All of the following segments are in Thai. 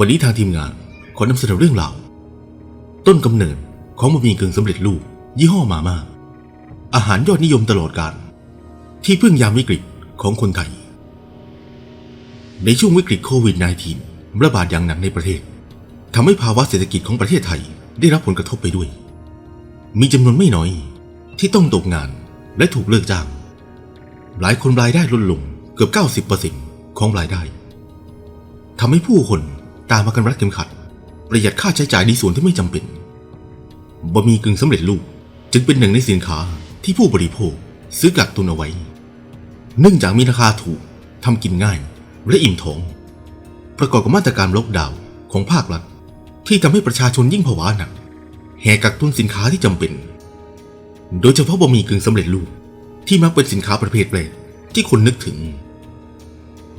วันนี้ทางทีมงานขอนำเสนอเรื่องราวต้นกำเนิดของบะหมี่กึ่งสำเร็จรูป ยี่ห้อมาม่าอาหารยอดนิยมตลอดกาลที่พึ่งยามวิกฤตของคนไทย ในช่วงวิกฤตโควิด -19 ระบาดอย่างหนักในประเทศทำให้ภาวะเศรษฐกิจของประเทศไทยได้รับผลกระทบไปด้วย มีจำนวนไม่น้อยที่ต้องตกงานและถูกเลิกจ้าง หลายคนรายได้ลดลงเกือบ 90%ของรายได้ทำให้ผู้คน ตามมากันรัดเข็มขัด ประหยัดค่าใช้จ่ายในส่วนที่ไม่จำเป็นบะหมี่กึ่งสำเร็จรูปจึงเป็นหนึ่งในสินค้าที่ผู้บริโภคซื้อกักตุนเอาไว้ เนื่องจากมีราคาถูกทำกินง่ายและอิ่มท้อง ประกอบกับมาตรการล็อกดาวน์ของภาครัฐ ที่ทำให้ประชาชนยิ่งผวาหนักแห่กักตุนสินค้าที่จำเป็น โดยเฉพาะบะหมี่กึ่งสำเร็จรูปที่มักเป็นสินค้าประเภทแรกที่คนนึกถึง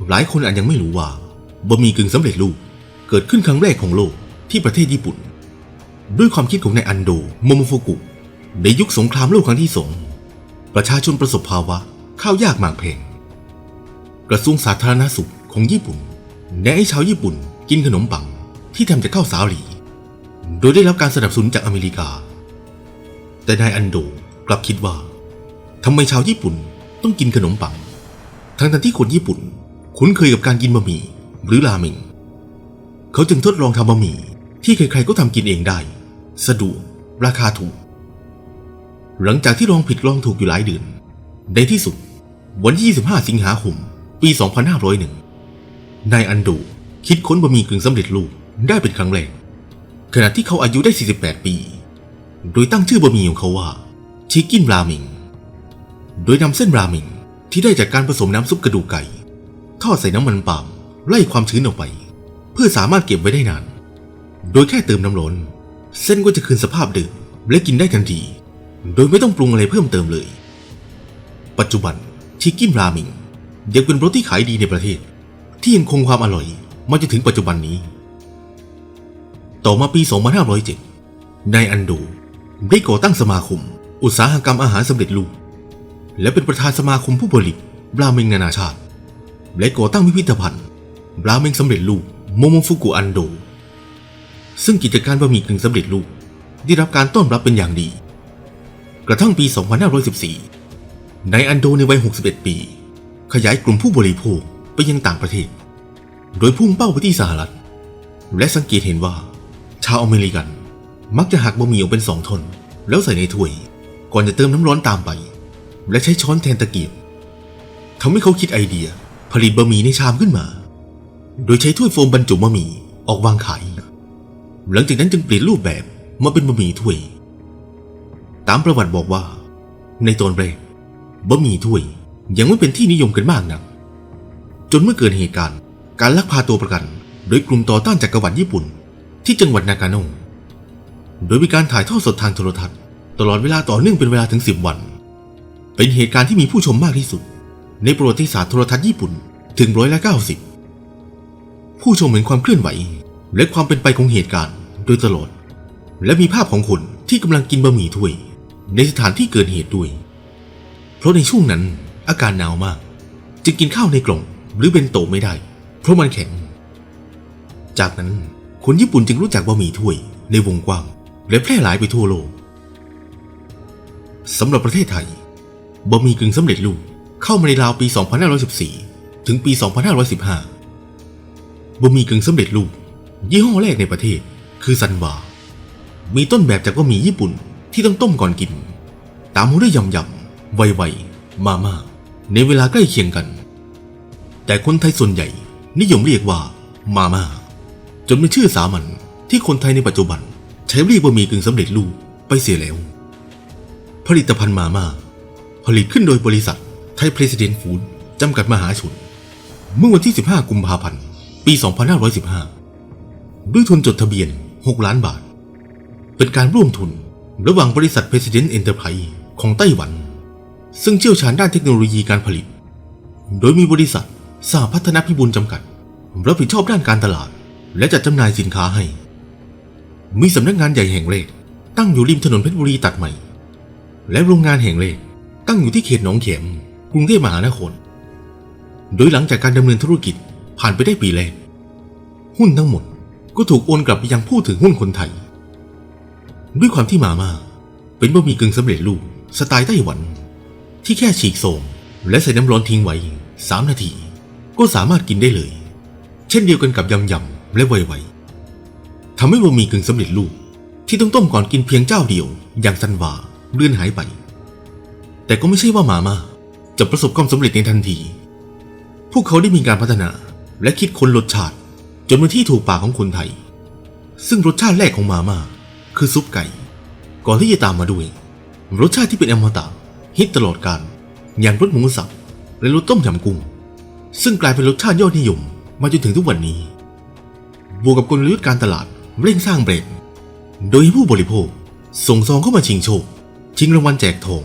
หลายคนอาจยังไม่รู้ว่าบะหมี่กึ่งสำเร็จรูป เกิดขึ้นครั้งแรกของโลกที่ประเทศญี่ปุ่น ด้วยความคิดของนายอันโดโมโมโฟกุ ในยุคสงครามโลกครั้งที่สองประชาชนประสบภาวะข้าวยากหมากแพงกระทรวงสาธารณสุขของญี่ปุ่นแนะให้ชาวญี่ปุ่นกินขนมปังที่ทำจากข้าวสาลี โดยได้รับการสนับสนุนจากอเมริกา แต่นายอันโดกลับคิดว่าทำไมชาวญี่ปุ่นต้องกินขนมปัง ทั้งทที่คนญี่ปุ่น คุ้นเคยกับการกินบะหมี่หรือราเมง เขาจึงทดลองทำบะหมี่ที่ใครๆก็ทำกินเองได้ สะดวก ราคาถูก หลังจากที่ลองผิดลองถูกอยู่หลายเดือน ในที่สุด วันที่ 25 สิงหาคม ปี 2501 นายอันโดคิดค้นบะหมี่กึ่งสำเร็จรูปได้เป็นครั้งแรก ขณะที่เขาอายุได้ 48 ปี โดยตั้งชื่อบะหมี่ของเขาว่า ชิคกินราเมงโดยนำเส้นราเมงที่ได้จากการผสมน้ำซุปกระดูกไก่ทอดใส่น้ำมันปาล์มไล่ความชื้นออกไป พื่อสามารถเก็บไว้ได้นาน โดยแค่เติมน้ำร้อนเส้นก็จะคืนสภาพเดิมและกินได้ทันที โดยไม่ต้องปรุงอะไรเพิ่มเติมเลย ปัจจุบันชิคกินราเมงยังเป็นรสที่ขายดีในประเทศ ที่ยังคงความอร่อยมาจนถึงปัจจุบันนี้ ต่อมาปี 2507 นายอันโดได้ก่อตั้งสมาคม อุตสาหกรรมอาหารสำเร็จรูป และเป็นประธานสมาคมผู้ผลิตราเมงนานาชาติ และก่อตั้งพิพิธภัณฑ์ราเมงสำเร็จรูป โมโมฟุกุอันโด ซึ่งกิจการบะหมี่กึ่งสำเร็จรูปได้รับการต้อนรับเป็นอย่างดี กระทั่งปี 2514 นายอันโดในวัย 61 ปี ขยายกลุ่มผู้บริโภคไปยังต่างประเทศ โดยพุ่งเป้าไปที่สหรัฐ และสังเกตเห็นว่า ชาวอเมริกันมักจะหักบะหมี่ออกเป็นสองท่อนแล้วใส่ในถ้วย ก่อนจะเติมน้ำร้อนตามไป และใช้ช้อนแทนตะเกียบทำให้เขาคิดไอเดีย ผลิตบะหมี่ในชามขึ้นมา โดยใช้ถ้วยโฟมบรรจุบะหมี่ออกวางขาย หลังจากนั้นจึงเปลี่ยนรูปแบบมาเป็นบะหมี่ถ้วย ตามประวัติบอกว่า ในตอนแรกบะหมี่ถ้วยยังไม่เป็นที่นิยมกันมากนัก จนเมื่อเกิดเหตุการณ์ การลักพาตัวประกัน โดยกลุ่มต่อต้านจักรวรรดิญี่ปุ่น ที่จังหวัดนากาโนโดยมีการถ่ายทอดสดทางโทรทัศน์ ตลอดเวลาต่อเนื่องเป็นเวลาถึง10วัน เป็นเหตุการณ์ที่มีผู้ชมมากที่สุด ในประวัติศาสตร์โทรทัศน์ญี่ปุ่นถึงร้อยละ90 ผู้ชมเห็นความเคลื่อนไหว และความเป็นไปของเหตุการณ์โดยตลอด และมีภาพของคนที่กำลังกินบะหมี่ถ้วย ในสถานที่เกิดเหตุด้วย เพราะในช่วงนั้นอากาศหนาวมาก จึงกินข้าวในกล่องหรือเป็นโตะไม่ได้ เพราะมันแข็ง จากนั้นคนญี่ปุ่นจึงรู้จักบะหมี่ถ้วยในวงกว้าง และแพร่หลายไปทั่วโลกสำหรับประเทศไทยบะหมี่กึ่งสำเร็จรูปเข้ามาในราวปี 2514 ถึงปี 2515 บะหมี่กึ่งสำเร็จรูป ยี่ห้อแรกในประเทศ คือซันวามีต้นแบบจากบะหมี่ญี่ปุ่นที่ต้องต้มก่อนกิน ตามมาด้วยยำยำไวไวมาม่าในเวลาใกล้เคียงกัน แต่คนไทยส่วนใหญ่ นิยมเรียกว่ามาม่าจนเป็นชื่อสามัญที่คนไทยในปัจจุบัน ใช้เรียกบะหมี่กึ่งสำเร็จรูปไปเสียแล้ว ผลิตภัณฑ์มาม่าผลิตขึ้นโดยบริษัทไทยเพรสิดนนฟู้ดจำกัดมหาชน เมื่อวันที่ 15 กุมภาพันธ์ ปี 2515 ด้วยทุนจดทะเบียน 6 ล้านบาท เป็นการร่วมทุนระหว่างบริษัท President Enterprise ของไต้หวัน ซึ่งเชี่ยวชาญด้านเทคโนโลยีการผลิต โดยมีบริษัทสหพัฒนพิบูลจำกัด รับผิดชอบด้านการตลาด และจัดจำหน่ายสินค้าให้ มีสำนักงานใหญ่แห่งแรกตั้งอยู่ริมถนนเพชรบุรีตัดใหม่ และโรงงานแห่งแรกตั้งอยู่ที่เขตหนองเข็มกรุงเทพมหานคร โดยหลังจากการดำเนินธุรกิจ ผ่านไปได้ปีแรกหุ้นทั้งหมดก็ถูกโอนกลับไปยังผู้ถือหุ้นคนไทย ด้วยความที่มาม่าเป็นบะหมี่กึ่งสำเร็จรูปสไตล์ไต้หวัน ที่แค่ฉีกโสมและใส่น้ำร้อนทิ้งไว้ 3 นาที ก็สามารถกินได้เลย เช่นเดียวกันกับยำยำและไวไวทำให้บะหมี่กึ่งสำเร็จรูปที่ต้องต้มก่อนกินเพียงเจ้าเดียว อย่างซันวาเลื่อนหายไป แต่ก็ไม่ใช่ว่ามาม่าจะประสบความสำเร็จในทันที พวกเขาได้มีการพัฒนา และคิดค้นรสชาติ จนเป็นที่ถูกปากของคนไทย ซึ่งรสชาติแรกของมาม่าคือซุปไก่ ก่อนที่จะตามมาด้วย รสชาติที่เป็นอมตะฮิตตลอดการอย่างรสหมูสับและรสต้มยำกุ้ง ซึ่งกลายเป็นรสชาติยอดนิยม มาจนถึงทุกวันนี้ บวกกับกลยุทธ์การตลาดเร่งสร้างแบรนด์โดยให้ผู้บริโภคส่งซองเข้ามาชิงโชค ชิงรางวัลแจกทอง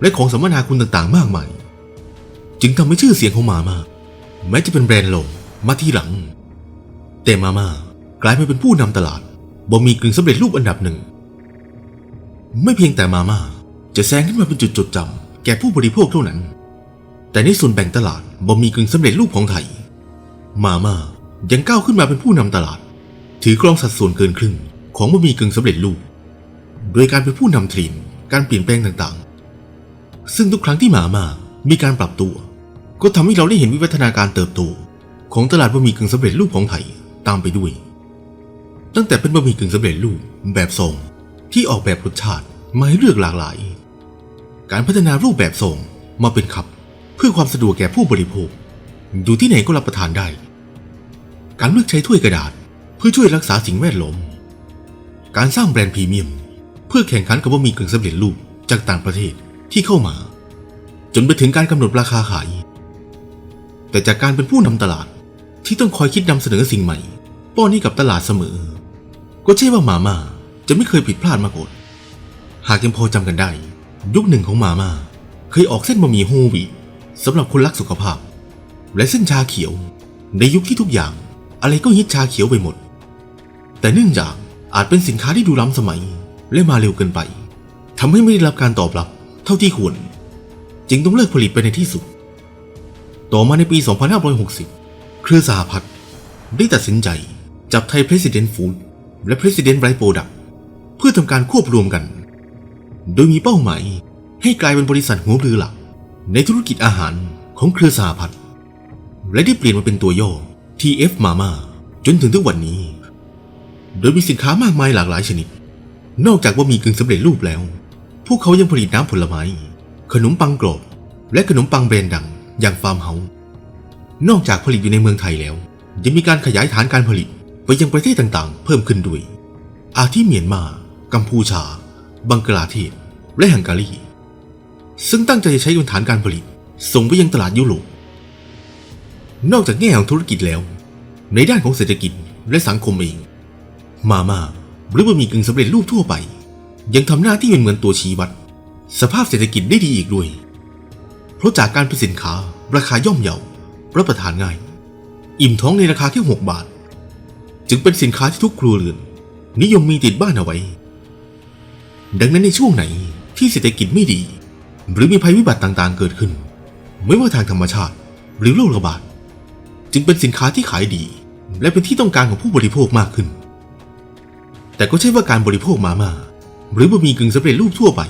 และของสัมมนาคุณต่างๆ มากมาย จึงทำให้ชื่อเสียงของมามาแม้จะเป็นแบรนด์โล มาที่หลัง แต่มาม่ากลายมาเป็นผู้นำตลาดบ่มีกึ่งสำเร็จรูปอันดับหนึ่ง ไม่เพียงแต่มาม่าจะแซงขึ้นมาเป็นจุดจดจำแก่ผู้บริโภคเท่านั้น แต่ในส่วนแบ่งตลาดบ่มีกึ่งสำเร็จรูปของไทย มาม่ายังก้าวขึ้นมาเป็นผู้นำตลาด ถือครองสัดส่วนเกินครึ่งของบะหมี่กึ่งสำเร็จรูป โดยการเป็นผู้นำเทรนด์การเปลี่ยนแปลงต่างๆ ซึ่งทุกครั้งที่มาม่ามีการปรับตัว ก็ทำให้เราได้เห็นวิวัฒนาการเติบโต ของตลาดบะหมี่กึ่งสำเร็จรูปของไทยตามไปด้วย ตั้งแต่เป็นบะหมี่กึ่งสำเร็จรูปแบบทรงที่ออกแบบรสชาติมาให้เลือกหลากหลาย การพัฒนารูปแบบทรงมาเป็นคัพเพื่อความสะดวกแก่ผู้บริโภค อยู่ที่ไหนก็รับประทานได้ การเลือกใช้ถ้วยกระดาษเพื่อช่วยรักษาสิ่งแวดล้อมการสร้างแบรนด์พรีเมียม เพื่อแข่งขันกับบะหมี่กึ่งสำเร็จรูปจากต่างประเทศที่เข้ามา จนไปถึงการกำหนดราคาขาย แต่จากการเป็นผู้นำตลาด ที่ต้องคอยคิดนำเสนอสิ่งใหม่ ป้อนให้กับตลาดเสมอ ก็ใช่ว่ามาม่าจะไม่เคยผิดพลาดมาก่อนหากยังพอจำกันได้ ยุคหนึ่งของมาม่าเคยออกเส้นบะหมี่โฮวีสำหรับคนรักสุขภาพ และเส้นชาเขียว ในยุคที่ทุกอย่าง อะไรก็ฮิตชาเขียวไปหมด แต่เนื่องจากอาจเป็นสินค้าที่ดูล้ำสมัยและมาเร็วเกินไปทำให้ไม่ได้รับการตอบรับเท่าที่ควร จึงต้องเลิกผลิตไปในที่สุด ต่อมาในปี 2560 เครือสหพัฒน์ได้ตัดสินใจจับไทย President Food และ President Rice Product เพื่อทำการควบรวมกัน โดยมีเป้าหมายให้กลายเป็นบริษัทหัวเรือหลัก ในธุรกิจอาหารของเครือสหพัฒน์และได้เปลี่ยนมาเป็นตัวย่อ TF Mama จนถึงทุกวันนี้ โดยมีสินค้ามากมายหลากหลายชนิด นอกจากว่ามีกึ่งสำเร็จรูปแล้ว พวกเขายังผลิตน้ำผลไม้ ขนมปังกรอบ และขนมปังแบรนด์ดังอย่างฟาร์มเฮาส์ นอกจากผลิตอยู่ในเมืองไทยแล้ว ยังมีการขยายฐานการผลิตไปยังประเทศต่างๆ เพิ่มขึ้นด้วย อาทิเมียนมา กัมพูชา บังกลาเทศ และฮังการี ซึ่งตั้งใจจะใช้เป็นฐานการผลิต ส่งไปยังตลาดยุโรป นอกจากแง่ของธุรกิจแล้ว ในด้านของเศรษฐกิจและสังคมเอง มาม่าหรือบะหมี่กึ่งสำเร็จรูปทั่วไป ยังทำหน้าที่เป็นเหมือนตัวชี้วัด สภาพเศรษฐกิจได้ดีอีกด้วย เพราะจากการเป็นสินค้าราคาย่อมเยา รับประทานง่าย อิ่มท้องในราคาแค่6 บาท จึงเป็นสินค้าที่ทุกครัวเรือน นิยมมีติดบ้านเอาไว้ ดังนั้นในช่วงไหนที่เศรษฐกิจไม่ดี หรือมีภัยพิบัติต่างๆ เกิดขึ้น ไม่ว่าทางธรรมชาติ หรือโรคระบาดจึงเป็นสินค้าที่ขายดี และเป็นที่ต้องการของผู้บริโภคมากขึ้น แต่ก็ใช่ว่าการบริโภคมาม่าหรือบะหมี่กึ่งสำเร็จรูปทั่วไป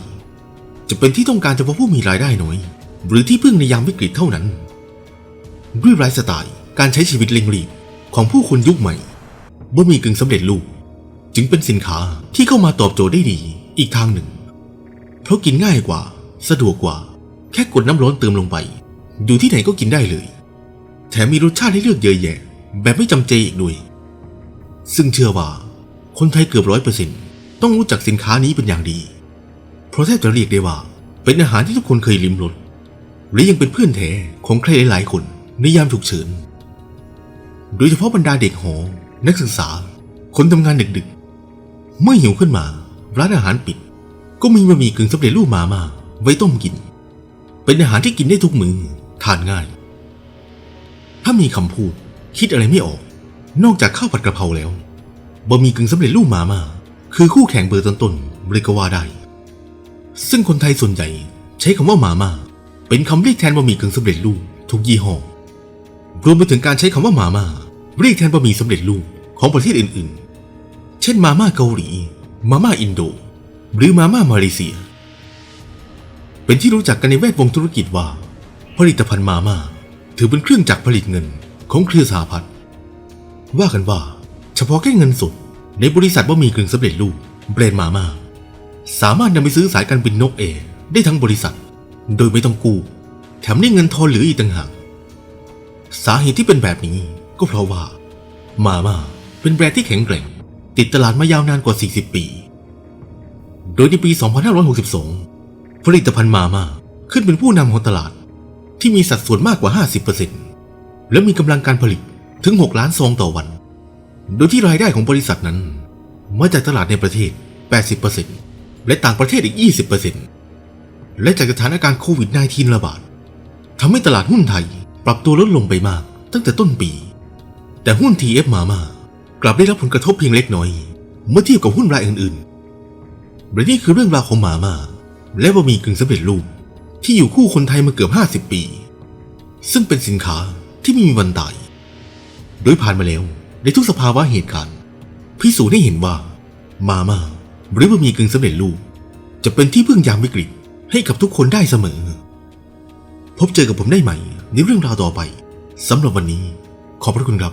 จะเป็นที่ต้องการเฉพาะผู้มีรายได้น้อย หรือที่พึ่งในยามวิกฤตเท่านั้น ด้วยไลฟ์สไตล์การใช้ชีวิตเร่งรีบของผู้คนยุคใหม่บะหมี่กึ่งสำเร็จรูป จึงเป็นสินค้าที่เข้ามาตอบโจทย์ได้ดีอีกทางหนึ่ง เพราะกินง่ายกว่า สะดวกกว่า แค่กดน้ำร้อนเติมลงไป อยู่ที่ไหนก็กินได้เลย แถมมีรสชาติให้เลือกเยอะแยะ แบบไม่จำเจอีกด้วย ซึ่งเชื่อว่า คนไทยเกือบร้อยเปอร์เซ็นต์ต้องรู้จักสินค้านี้เป็นอย่างดี เพราะแทบจะเรียกได้ว่า เป็นอาหารที่ทุกคนเคยลิ้มรสและยังเป็นเพื่อนแท้ของใครหลายๆคน ในยามฉุกเฉิน โดยเฉพาะบรรดาเด็กหอ นักศึกษา คนทำงานดึกๆ เมื่อหิวขึ้นมา ร้านอาหารปิด ก็มีบะหมี่กึ่งสำเร็จรูปมามาไว้ต้มกิน เป็นอาหารที่กินได้ทุกมือทานง่าย ถ้ามีคำพูดคิดอะไรไม่ออก นอกจากข้าวผัดกระเพราแล้วบะหมี่กึ่งสำเร็จรูปมามาคือคู่แข่งเบอร์ต้นๆเลยก็ว่าได้ ซึ่งคนไทยส่วนใหญ่ใช้คำว่ามามาเป็นคำเรียกแทนบะหมี่กึ่งสำเร็จรูปทุกยี่ห้อ รวมไปถึงการใช้คำว่ามาม่าเรียกแทนบะหมี่สำเร็จรูปของประเทศอื่นๆ เช่นมาม่าเกาหลี มาม่าอินโด หรือมาม่ามาเลเซีย เป็นที่รู้จักกันในแวดวงธุรกิจว่า ผลิตภัณฑ์มาม่าถือเป็นเครื่องจักรผลิตเงินของเครือสหพัฒน์ว่ากันว่า เฉพาะแค่เงินสดในบริษัทบะหมี่กึ่งสำเร็จรูปแบรนด์มาม่าสามารถนำไปซื้อสายการบินนกเอร์ได้ทั้งบริษัท โดยไม่ต้องกู้แถมได้เงินทอนเหลืออีกต่างหาก สาเหตุที่เป็นแบบนี้ก็เพราะว่า มาม่าเป็นแบรนด์ที่แข็งแกร่ง ติดตลาดมายาวนานกว่า 40 ปี โดยในปี 2562 ผลิตภัณฑ์มาม่าขึ้นเป็นผู้นำของตลาด ที่มีสัดส่วนมากกว่า 50%และมีกำลังการผลิตถึง 6 ล้านซองต่อวัน โดยที่รายได้ของบริษัทนั้น มาจากตลาดในประเทศ 80%และต่างประเทศอีก 20%และจากสถานการณ์โควิด -19 ระบาดทำให้ตลาดหุ้นไทย ปรับตัวลดลงไปมาก ตั้งแต่ต้นปี แต่หุ้น TF มาม่ากลับได้รับผลกระทบเพียงเล็กน้อย เมื่อเทียบกับหุ้นรายอื่นๆและนี่คือเรื่องราวของมาม่าและบะหมี่กึ่งสำเร็จรูปที่อยู่คู่คนไทยมาเกือบ 50 ปี ซึ่งเป็นสินค้าที่ไม่มีวันตาย โดยผ่านมาแล้วในทุกสภาวะเหตุการณ์พิสูจน์ให้เห็นว่ามาม่าหรือบะหมี่กึ่งสำเร็จรูปจะเป็นที่พึ่งยามวิกฤตให้กับทุกคนได้เสมอ พบเจอกับผมได้ใหม่ ในเรื่องราวต่อไปสำหรับวันนี้ขอบพระคุณครับ